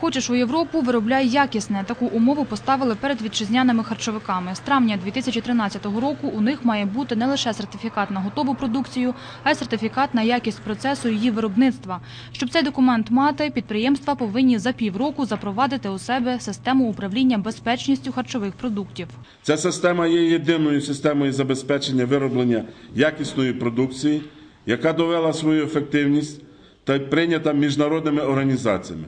Хочеш у Європу, виробляй якісне. Таку умову поставили перед вітчизняними харчовиками. З травня 2013 року у них має бути не лише сертифікат на готову продукцію, а й сертифікат на якість процесу її виробництва. Щоб цей документ мати, підприємства повинні за півроку запровадити у себе систему управління безпечністю харчових продуктів. Ця система є єдиною системою забезпечення вироблення якісної продукції, яка довела свою ефективність та прийнята міжнародними організаціями.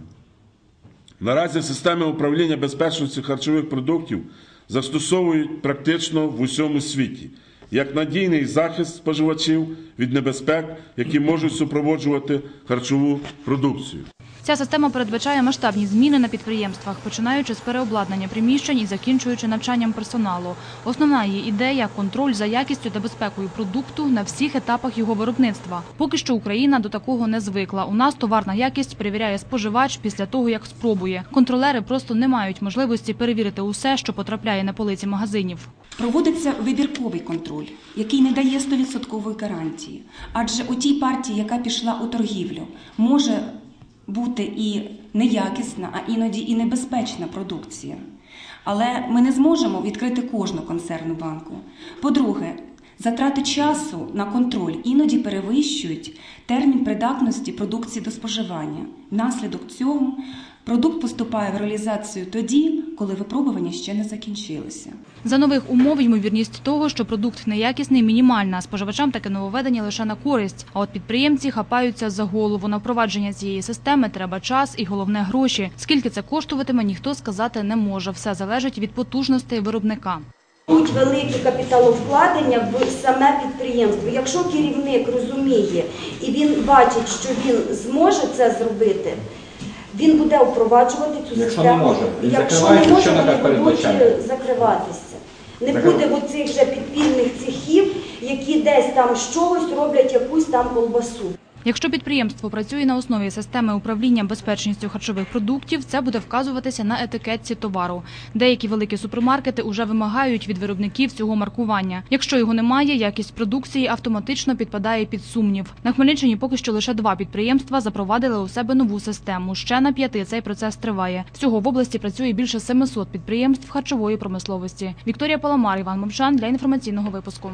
Наразі системи управління безпечністю харчових продуктів застосовують практично в усьому світі як надійний захист споживачів від небезпек, які можуть супроводжувати харчову продукцію. Ця система передбачає масштабні зміни на підприємствах, починаючи з переобладнання приміщень і закінчуючи навчанням персоналу. Основна її ідея контроль за якістю та безпекою продукту на всіх етапах його виробництва. Поки що Україна до такого не звикла. У нас товарна якість перевіряє споживач після того, як спробує. Контролери просто не мають можливості перевірити усе, що потрапляє на полиці магазинів. Проводиться вибірковий контроль, який не дає 100% гарантії. Адже у тій партії, яка пішла у торгівлю, може бути і неякісна, а іноді і небезпечна продукція. Але ми не зможемо відкрити кожну консервну банку. По-друге, затрати часу на контроль іноді перевищують термін придатності продукції до споживання. Внаслідок цього продукт поступає в реалізацію тоді, коли випробування ще не закінчилися. За нових умов ймовірність того, що продукт неякісний, мінімальна. Споживачам таке нововведення лише на користь. А от підприємці хапаються за голову. На впровадження цієї системи треба час і головне гроші. Скільки це коштуватиме, ніхто сказати не може. Все залежить від потужностей виробника. Йдуть великі капіталовкладення в саме підприємство. Якщо керівник розуміє і він бачить, що він зможе це зробити, він буде впроваджувати цю Якщо систему. не може, він Якщо не може, що не так вони будуть передбачає? е, закриватися. Не буде оцих вже підпільних цехів, які десь там з чогось роблять якусь там колбасу. Якщо підприємство працює на основі системи управління безпечністю харчових продуктів, це буде вказуватися на етикетці товару. Деякі великі супермаркети уже вимагають від виробників цього маркування. Якщо його немає, якість продукції автоматично підпадає під сумнів. На Хмельниччині поки що лише два підприємства запровадили у себе нову систему. Ще на п'яти цей процес триває. Всього в області працює більше 700 підприємств харчової промисловості. Вікторія Паламар, Іван Мовчан для інформаційного випуску.